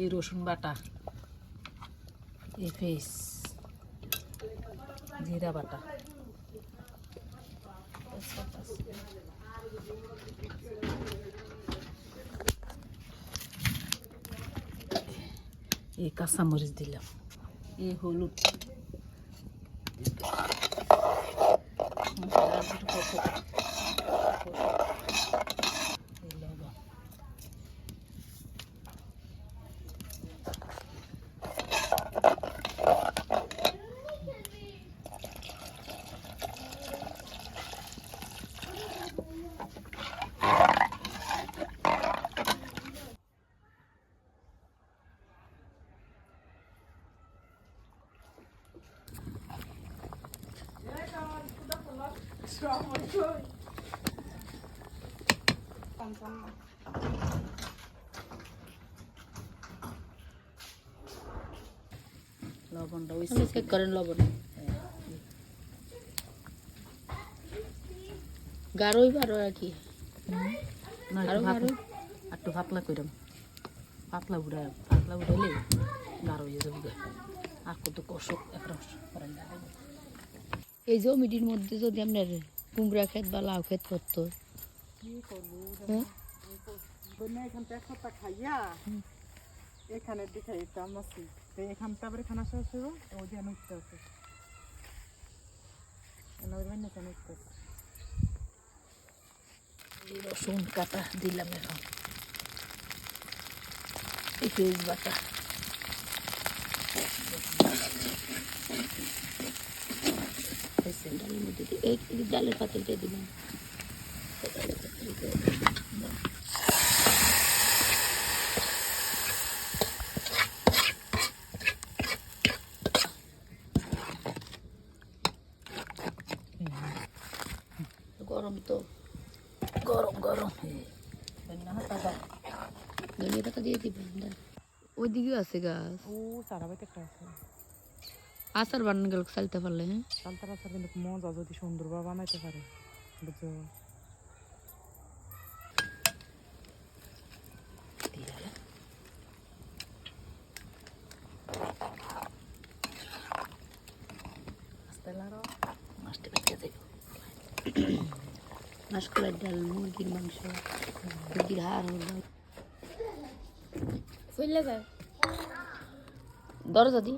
এই রসুন বাটা। পেস্ট জিরা বাটা। এই কাঁচামরিচ দিলাম। এই হলুদ এই লবণ লবণটা ওই আপনি চেক করেন লবণ। গাঢ়ই বারো আর কি আরও গাঢ় পাতলা একটু পাতলা কইরাম। পাতলা উড়াই পাতলা উড়াইলে গাঢ় হয়ে যাবে। আর কত কষক এই জমিটির মধ্যে যদি আপনার কুমড়া ক্ষেত বা লাউ ক্ষেত করতো হ্যাঁ? এখান দিকে খানা শেষ হইব ওই যে আছে। রসুন কাটা দিলাম এখন। পেঁয়াজ বাটা। দিয়ে- এই ডালের পাতিলটা দিলাম। গরম তো গরম গরম। ধনিয়া পাতা দিয়ে দিবেন ওইদিকেও আছে গাছ। ও সারা বাইতে খাইছে আচার বানানো গেল চালতে পারলে হ্যাঁ চালতা রাস্তা কিন্তু মজা যদি সুন্দরভাবে বানাইতে পারে বুঝছ মাসকলার ডাল মুরগির মাংস মুরগির হাড় হলো দরজা দি